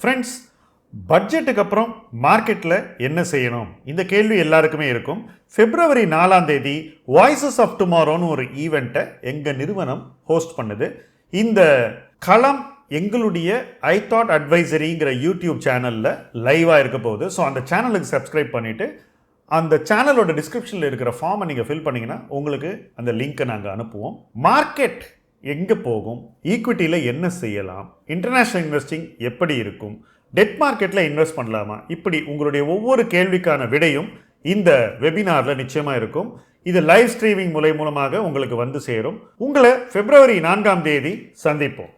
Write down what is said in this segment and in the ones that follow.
Friends பட்ஜெட்டுக்கு அப்புறம் மார்க்கெட்டில் என்ன செய்யணும்? இந்த கேள்வி எல்லாருக்குமே இருக்கும். பிப்ரவரி நாலாம் தேதி வாய்ஸஸ் ஆஃப் டுமாரோன்னு ஒரு ஈவெண்ட்டை எங்கள் நிறுவனம் ஹோஸ்ட் பண்ணுது. இந்த களம் எங்களுடைய ஐ தாட் அட்வைசரிங்கிற யூடியூப் சேனலில் லைவாக இருக்க போகுது. ஸோ அந்த சேனலுக்கு சப்ஸ்கிரைப் பண்ணிவிட்டு அந்த சேனலோட டிஸ்கிரிப்ஷனில் இருக்கிற ஃபார்மை நீங்கள் ஃபில் பண்ணிங்கன்னா உங்களுக்கு அந்த லிங்க்கை நாங்கள் அனுப்புவோம். மார்க்கெட் எங்கே போகும்? ஈக்விட்டியில் என்ன செய்யலாம்? இன்டர்நேஷ்னல் இன்வெஸ்டிங் எப்படி இருக்கும்? டெட் மார்க்கெட்டில் இன்வெஸ்ட் பண்ணலாமா? இப்படி உங்களுடைய ஒவ்வொரு கேள்விக்கான விடையும் இந்த வெபினாரில் நிச்சயமாக இருக்கும். இது லைவ் ஸ்ட்ரீமிங் முறை மூலமாக உங்களுக்கு வந்து சேரும். உங்களை பிப்ரவரி நான்காம் தேதி சந்திப்போம்.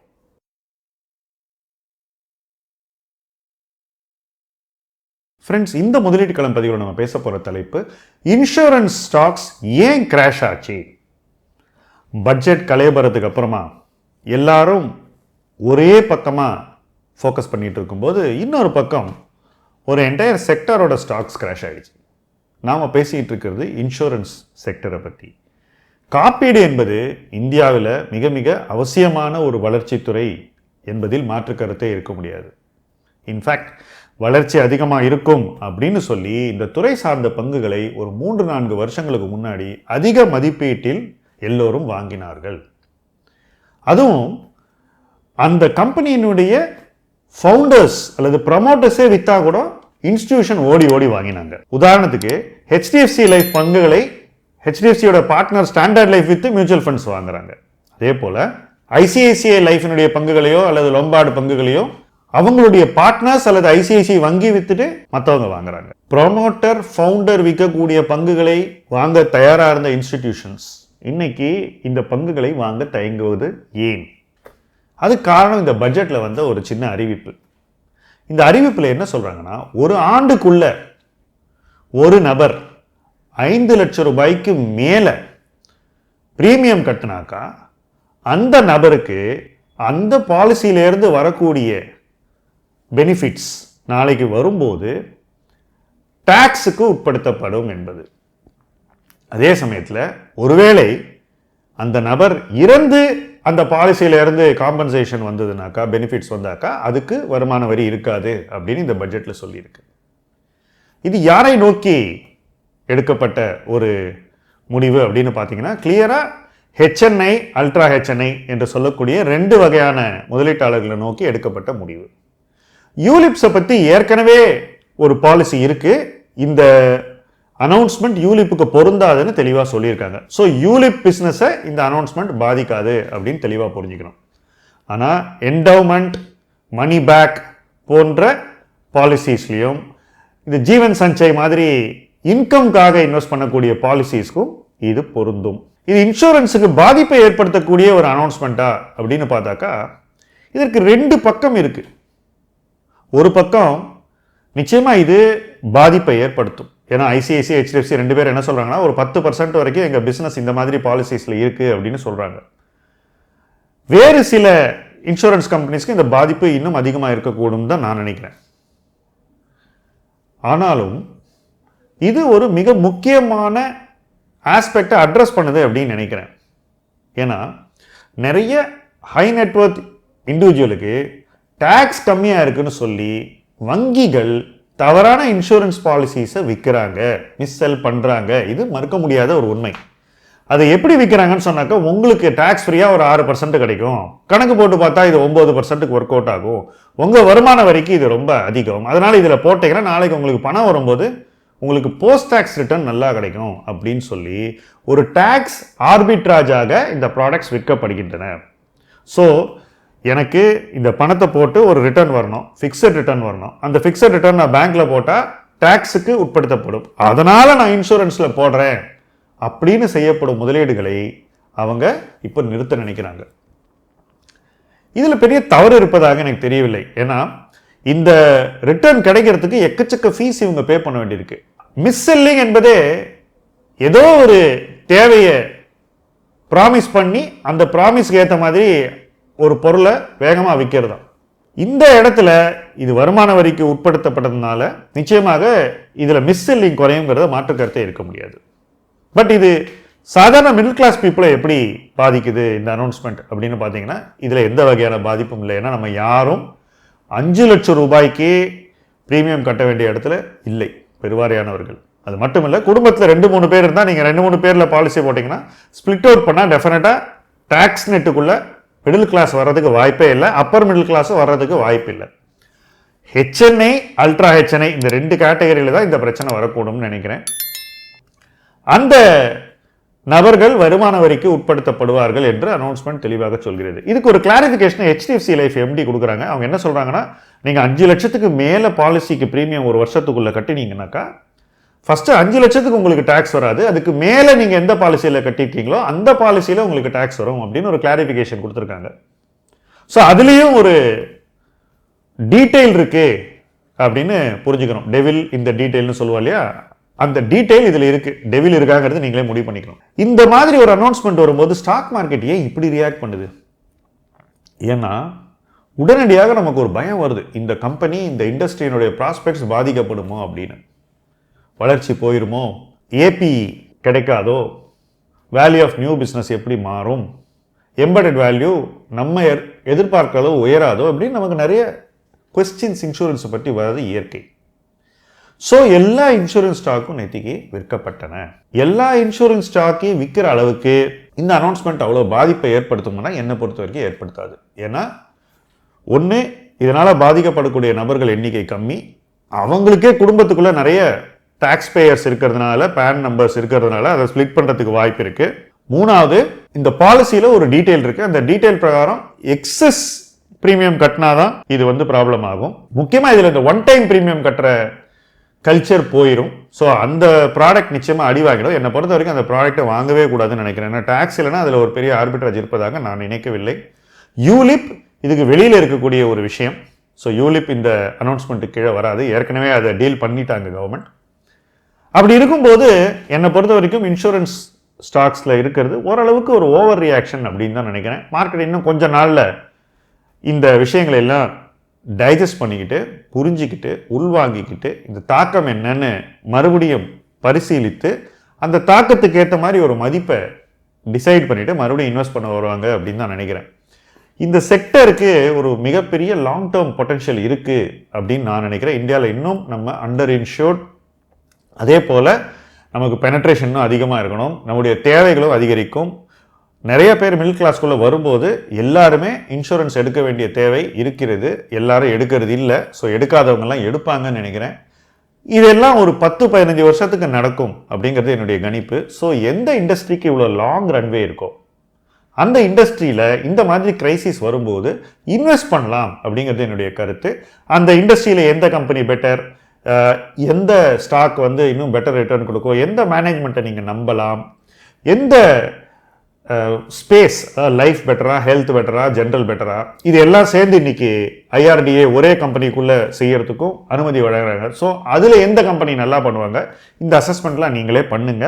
ஃப்ரெண்ட்ஸ் இந்த முதலீட்டு களம் பதிவில் நம்ம பேச போகிற தலைப்பு இன்சூரன்ஸ் ஸ்டாக்ஸ் ஏன் கிராஷ் ஆச்சு? பட்ஜெட் கலையபுரத்துக்கு அப்புறமா எல்லாரும் ஒரே பக்கமாக ஃபோக்கஸ் பண்ணிகிட்டு இருக்கும்போது இன்னொரு பக்கம் ஒரு என்டையர் செக்டரோட ஸ்டாக்ஸ் கிராஷ் ஆகிடுச்சு நாம் பேசிகிட்டு இருக்கிறது இன்சூரன்ஸ் செக்டரை பற்றி காப்பீடு என்பது இந்தியாவில் மிக மிக அவசியமான ஒரு வளர்ச்சித்துறை என்பதில் மாற்று கருத்தே இருக்க முடியாது. இன்ஃபேக்ட் வளர்ச்சி அதிகமாக இருக்கும் அப்படின்னு சொல்லி இந்த துறை சார்ந்த பங்குகளை ஒரு மூன்று நான்கு வருஷங்களுக்கு முன்னாடி அதிக மதிப்பீட்டில் எல்லோரும் வாங்கினார்கள். அதுவும் அந்த கம்பெனியினுடைய ஃபவுண்டர்ஸ் அல்லது ப்ரமோட்டர்ஸே விற்றா கூட இன்ஸ்டிடியூஷன் ஓடி ஓடி வாங்கினாங்க. உதாரணத்துக்கு ஹெச்டிஎஃப்சி லைஃப் பங்குகளை ஹெச்டிஎஃப்சியோட பார்ட்னர் ஸ்டாண்டர்ட் லைஃப் வித்து மியூச்சுவல் ஃபண்ட்ஸ் வாங்குறாங்க. அதே போல் ஐசிஐசிஐ லைஃபினுடைய பங்குகளையோ அல்லது லொம்பார்டு பங்குகளையோ அவங்களுடைய பார்ட்னர்ஸ் அல்லது ஐசிஐசிஐ வங்கி வித்துட்டு மற்றவங்க வாங்குறாங்க. ப்ரொமோட்டர் ஃபவுண்டர் விற்கக்கூடிய பங்குகளை வாங்க தயாராக இருந்த இன்ஸ்டிடியூஷன்ஸ் இன்னைக்கு இந்த பங்குகளை வாங்க தயங்குவது ஏன்? அது காரணம் இந்த பட்ஜெட்டில் வந்த ஒரு சின்ன அறிவிப்பு. இந்த அறிவிப்பில் என்ன சொல்கிறாங்கன்னா ஒரு ஆண்டுக்குள்ள ஒரு நபர் ஐந்து லட்சம் ரூபாய்க்கு மேலே ப்ரீமியம் கட்டினாக்கா அந்த நபருக்கு அந்த பாலிசியிலேருந்து வரக்கூடிய பெனிஃபிட்ஸ் நாளைக்கு வரும்போது டேக்ஸுக்கு உட்படுத்தப்படும் என்பது. அதே சமயத்தில் ஒருவேளை அந்த நபர் இறந்து அந்த பாலிசியில இருந்து காம்பன்சேஷன் வந்ததுனாக்கா பெனிஃபிட்ஸ் வந்தாக்கா அதுக்கு வருமான வரி இருக்காது அப்படின்னு இந்த பட்ஜெட்டில் சொல்லியிருக்கு. இது யாரை நோக்கி எடுக்கப்பட்ட ஒரு முடிவு அப்படின்னு பார்த்தீங்கன்னா கிளியராக ஹெச்என்ஐ அல்ட்ரா ஹெச்என்ஐ என்று சொல்லக்கூடிய ரெண்டு வகையான முதலீட்டாளர்களை நோக்கி எடுக்கப்பட்ட முடிவு. யூலிப்ஸை பற்றி ஏற்கனவே ஒரு பாலிசி இருக்குது இந்த அனௌன்ஸ்மெண்ட் யூலிப்புக்கு பொருந்தாதுன்னு தெளிவாக சொல்லியிருக்காங்க. ஸோ யூலிப் பிஸ்னஸை இந்த அனௌன்ஸ்மெண்ட் பாதிக்காது அப்படின்னு தெளிவாக புரிஞ்சுக்கணும். ஆனால் என்டவுமெண்ட் மணி பேக் போன்ற பாலிசிஸ்லேயும் இந்த ஜீவன் சஞ்சய் மாதிரி இன்கம்காக இன்வெஸ்ட் பண்ணக்கூடிய பாலிசிஸ்க்கும் இது பொருந்தும். இது இன்சூரன்ஸுக்கு பாதிப்பை ஏற்படுத்தக்கூடிய ஒரு அனௌன்ஸ்மெண்ட்டா அப்படின்னு பார்த்தாக்கா இதற்கு ரெண்டு பக்கம் இருக்குது ஒரு பக்கம் நிச்சயமாக இது பாதிப்பை ஏற்படுத்தும். ஏன்னா ஐசிஐசி ஹெச்டிஎஃப்சி ரெண்டு பேர் என்ன சொல்கிறாங்கன்னா ஒரு பத்து பர்சன்ட் வரைக்கும் எங்கள் பிஸ்னஸ் இந்த மாதிரி பாலிசிஸில் இருக்குது அப்படின்னு சொல்கிறாங்க வேறு சில இன்சூரன்ஸ் கம்பெனிஸ்க்கு இந்த பாதிப்பு இன்னும் அதிகமாக இருக்கக்கூடும் தான் நான் நினைக்கிறேன். ஆனாலும் இது ஒரு மிக முக்கியமான ஆஸ்பெக்டை அட்ரஸ் பண்ணுது அப்படின்னு நினைக்கிறேன். ஏன்னா நிறைய ஹை நெட்ஒர்க் இண்டிவிஜுவலுக்கு டேக்ஸ் கம்மியாக இருக்குன்னு சொல்லி வங்கிகள் தவறான இன்சூரன்ஸ் பாலிசிஸை விற்கிறாங்க மிஸ்செல் பண்ணுறாங்க இது மறுக்க முடியாத ஒரு உண்மை. அதை எப்படி விற்கிறாங்கன்னு சொன்னாக்கா உங்களுக்கு டேக்ஸ் ஃப்ரீயாக ஒரு ஆறு பர்சன்ட் கிடைக்கும். கணக்கு போட்டு பார்த்தா இது ஒம்பது பர்சன்ட்டுக்கு ஒர்க் அவுட் ஆகும். உங்கள் வருமான வரிக்கு இது ரொம்ப அதிகம். அதனால் இதில் போட்டீங்கன்னா நாளைக்கு உங்களுக்கு பணம் வரும்போது உங்களுக்கு போஸ்ட் டேக்ஸ் ரிட்டர்ன் நல்லா கிடைக்கும் அப்படின்னு சொல்லி ஒரு டேக்ஸ் ஆர்பிட்ராஜாக இந்த ப்ராடக்ட்ஸ் விற்கப்படுகின்றன. ஸோ எனக்கு இந்த பணத்தை போட்டு ஒரு ரிட்டர்ன் வரணும். ஃபிக்ஸட் ரிட்டர்ன் வரணும். அந்த ஃபிக்ஸட் ரிட்டர்ன் நான் பேங்க்கில் போட்டால் டேக்ஸுக்கு உட்படுத்தப்படும். அதனால் நான் இன்சூரன்ஸில் போடுறேன். அப்படின்னு செய்யப்படும் முதலீடுகளை அவங்க இப்போ நிறுத்த நினைக்கிறாங்க. இதில் பெரிய தவறு இருப்பதாக எனக்கு தெரியவில்லை. ஏன்னா இந்த ரிட்டர்ன் கிடைக்கிறதுக்கு எக்கச்சக்க ஃபீஸ் இவங்க பே பண்ண வேண்டியிருக்கு. மிஸ் செல்லிங் என்பதே ஏதோ ஒரு தேவையை ப்ராமிஸ் பண்ணி அந்த ப்ராமிஸ்க்கு ஏற்ற மாதிரி ஒரு பொருளை வேகமாக விற்கிறது இந்த இடத்துல இது வருமான வரிக்கு உட்படுத்தப்பட்டதுனால நிச்சயமாக இதில் மிஸ் செல்லிங் குறையுங்கிறத மாற்று கருத்தே இருக்க முடியாது. பட் இது சாதாரண மிடில் கிளாஸ் பீப்புளை எப்படி பாதிக்குது இந்த அனௌன்ஸ்மெண்ட் அப்படின்னு பார்த்தீங்கன்னா இதில் எந்த வகையான பாதிப்பும் இல்லை. ஏன்னா நம்ம யாரும் அஞ்சு லட்சம் ரூபாய்க்கு ப்ரீமியம் கட்ட வேண்டிய இடத்துல இல்லை பெருவாரியானவர்கள். அது மட்டும் இல்லை குடும்பத்தில் ரெண்டு மூணு பேர் இருந்தால் நீங்கள் ரெண்டு மூணு பேரில் பாலிசி போட்டிங்கன்னா ஸ்ப்ளிட் அவுட் பண்ணால் டெஃபினட்டாக டேக்ஸ் நெட்டுக்குள்ளே மிடில் கிளாஸ் வர்றதுக்கு வாய்ப்பே இல்லை அப்பர் மிடில் கிளாஸும் வர்றதுக்கு வாய்ப்பு இல்லை. ஹெச்என்ஐ அல்ட்ரா ஹெச்என்ஐ இந்த ரெண்டு கேட்டகரியில் தான் இந்த பிரச்சனை வரக்கூடும்னு நினைக்கிறேன். அந்த நபர்கள் வருமான வரிக்கு உட்படுத்தப்படுவார்கள் என்று அனௌன்ஸ்மெண்ட் தெளிவாக சொல்கிறது. இதுக்கு ஒரு கிளாரிஃபிகேஷன் ஹெச்டிஎஃப்சி லைஃப் எம்டி கொடுக்குறாங்க. அவங்க என்ன சொல்றாங்கன்னா நீங்கள் அஞ்சு லட்சத்துக்கு மேலே பாலிசிக்கு ப்ரீமியம் ஒரு வருஷத்துக்குள்ளே கட்டினீங்கன்னாக்கா ஃபஸ்ட்டு அஞ்சு லட்சத்துக்கு உங்களுக்கு டேக்ஸ் வராது. அதுக்கு மேலே நீங்கள் எந்த பாலிசியில் கட்டிருக்கீங்களோ அந்த பாலிசியில் உங்களுக்கு டேக்ஸ் வரும் அப்படின்னு ஒரு கிளாரிஃபிகேஷன் கொடுத்துருக்காங்க. ஸோ அதுலேயும் ஒரு டீட்டெயில் இருக்கு அப்படின்னு புரிஞ்சுக்கணும். டெவில் இந்த டீட்டெயில்னு சொல்லுவா இல்லையா? அந்த டீட்டெயில் இதில் இருக்குது டெவில் இருக்காங்கிறது நீங்களே முடிவு பண்ணிக்கணும். இந்த மாதிரி ஒரு அனௌன்ஸ்மெண்ட் வரும்போது ஸ்டாக் மார்க்கெட் ஏன் இப்படி ரியாக்ட் பண்ணுது? ஏன்னா உடனடியாக நமக்கு ஒரு பயம் வருது. இந்த கம்பெனி இந்த இண்டஸ்ட்ரியினுடைய ப்ராஸ்பெக்ட்ஸ் பாதிக்கப்படுமோ அப்படின்னு. வளர்ச்சி போயிருமோ? ஏபி கிடைக்காதோ? வேல்யூ ஆஃப் நியூ பிஸ்னஸ் எப்படி மாறும்? எம்படட் வேல்யூ நம்ம எர்- எதிர்பார்க்கிறதோ உயராதோ அப்படின்னு நமக்கு நிறைய கொஸ்டின்ஸ் இன்சூரன்ஸை பற்றி வர்றது இயற்கை. ஸோ எல்லா இன்சூரன்ஸ் ஸ்டாக்கும் நேற்றுக்கு விற்கப்பட்டன. எல்லா இன்சூரன்ஸ் ஸ்டாக்கையும் விற்கிற அளவுக்கு இந்த அனௌன்ஸ்மெண்ட் அவ்வளோ பாதிப்பை ஏற்படுத்தும்னா என்னை பொறுத்த வரைக்கும் ஏற்படுத்தாது. ஏன்னா ஒன்று இதனால் பாதிக்கப்படக்கூடிய நபர்கள் எண்ணிக்கை கம்மி. அவங்களுக்கே குடும்பத்துக்குள்ளே நிறைய டேக்ஸ் பேயர்ஸ் இருக்கிறதுனால பேன் நம்பர்ஸ் இருக்கிறதுனால அதை ஸ்ப்ளிட் பண்ணுறதுக்கு வாய்ப்பு இருக்குது மூணாவது இந்த பாலிசியில் ஒரு டீட்டெயில் இருக்குது அந்த டீட்டெயில் பிரகாரம் எக்ஸஸ் ப்ரீமியம் கட்டினாதான் இது வந்து ப்ராப்ளம் ஆகும். முக்கியமாக இதில் இந்த ஒன் டைம் ப்ரீமியம் கட்டுற கல்ச்சர் போயிடும் ஸோ அந்த ப்ராடக்ட் நிச்சயமாக அடி வாங்கிடும் என்னை பொறுத்த வரைக்கும் அந்த ப்ராடக்ட்டை வாங்கவே கூடாதுன்னு நினைக்கிறேன். ஏன்னா டேக்ஸ் இல்லைன்னா அதில் ஒரு பெரிய ஆர்பிட்ராஜ் இருப்பதாக நான் நினைக்கவில்லை. யூலிப் இதுக்கு வெளியில் இருக்கக்கூடிய ஒரு விஷயம். ஸோ யூலிப் இந்த அனௌன்ஸ்மெண்ட்டு கீழே வராது. ஏற்கனவே அதை டீல் பண்ணிட்டாங்க கவர்மெண்ட் அப்படி இருக்கும்போது என்னை பொறுத்த வரைக்கும் இன்சூரன்ஸ் ஸ்டாக்ஸில் இருக்கிறது ஓரளவுக்கு ஒரு ஓவர் ரியாக்ஷன் அப்படின்னு தான் நினைக்கிறேன். மார்க்கெட் இன்னும் கொஞ்ச நாளில் இந்த விஷயங்களை எல்லாம் டைஜஸ்ட் பண்ணிக்கிட்டு புரிஞ்சிக்கிட்டு உள்வாங்கிக்கிட்டு இந்த தாக்கம் என்னன்னு மறுபடியும் பரிசீலித்து அந்த தாக்கத்துக்கு ஏற்ற மாதிரி ஒரு மதிப்பை டிசைட் பண்ணிவிட்டு மறுபடியும் இன்வெஸ்ட் பண்ண வருவாங்க அப்படின்னு தான் நினைக்கிறேன். இந்த செக்டருக்கு ஒரு மிகப்பெரிய லாங் டேர்ம் பொட்டன்ஷியல் இருக்குது அப்படின்னு நான் நினைக்கிறேன். இந்தியாவில் இன்னும் நம்ம அண்டர் இன்ஷூர்ட் அதே போல் நமக்கு பெனட்ரேஷனும் அதிகமாக இருக்கணும். நம்முடைய தேவைகளும் அதிகரிக்கும். நிறைய பேர் மிடில் கிளாஸ்க்குள்ளே வரும்போது எல்லாருமே இன்சூரன்ஸ் எடுக்க வேண்டிய தேவை இருக்கிறது. எல்லாரும் எடுக்கிறது இல்லை. ஸோ எடுக்காதவங்கெல்லாம் எடுப்பாங்கன்னு நினைக்கிறேன். இதெல்லாம் ஒரு பத்து பதினஞ்சு வருஷத்துக்கு நடக்கும் அப்படிங்கிறது என்னுடைய கணிப்பு. ஸோ எந்த இண்டஸ்ட்ரிக்கு இவ்வளோ லாங் ரன்வே இருக்கோ அந்த இண்டஸ்ட்ரியில் இந்த மாதிரி கிரைசிஸ் வரும்போது இன்வெஸ்ட் பண்ணலாம் அப்படிங்கிறது என்னுடைய கருத்து. அந்த இண்டஸ்ட்ரியில் எந்த கம்பெனி பெட்டர் எந்த ஸ்டாக் வந்து இன்னும் பெட்டர் ரிட்டர்ன் கொடுக்கும்? எந்த மேனேஜ்மெண்ட்டை நீங்கள் நம்பலாம்? எந்த ஸ்பேஸ் லைஃப் பெட்டரா ஹெல்த் பெட்டரா ஜென்ரல் பெட்டரா இது எல்லாம் சேர்ந்து இன்னைக்கு ஐஆர்டிஏ ஒரே கம்பெனிக்குள்ளே செய்யறதுக்கும் அனுமதி வழங்குறாங்க. ஸோ அதில் எந்த கம்பெனி நல்லா பண்ணுவாங்க? இந்த அசஸ்மெண்ட்லாம் நீங்களே பண்ணுங்க.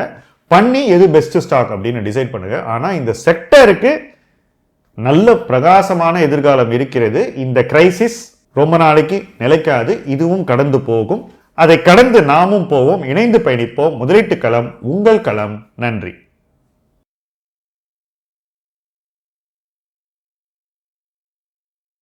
பண்ணி எது பெஸ்ட் ஸ்டாக் அப்படின்னு டிசைட் பண்ணுங்க. ஆனால் இந்த செக்டருக்கு நல்ல பிரகாசமான எதிர்காலம் இருக்கிறது இந்த கிரைசிஸ் ரொம்ப நாளைக்கு நிலைக்காது இதுவும் கடந்து போகும். அதை கடந்து நாமும் போவோம் இணைந்து பயணிப்போம். முதலீட்டு களம் உங்கள் களம். நன்றி.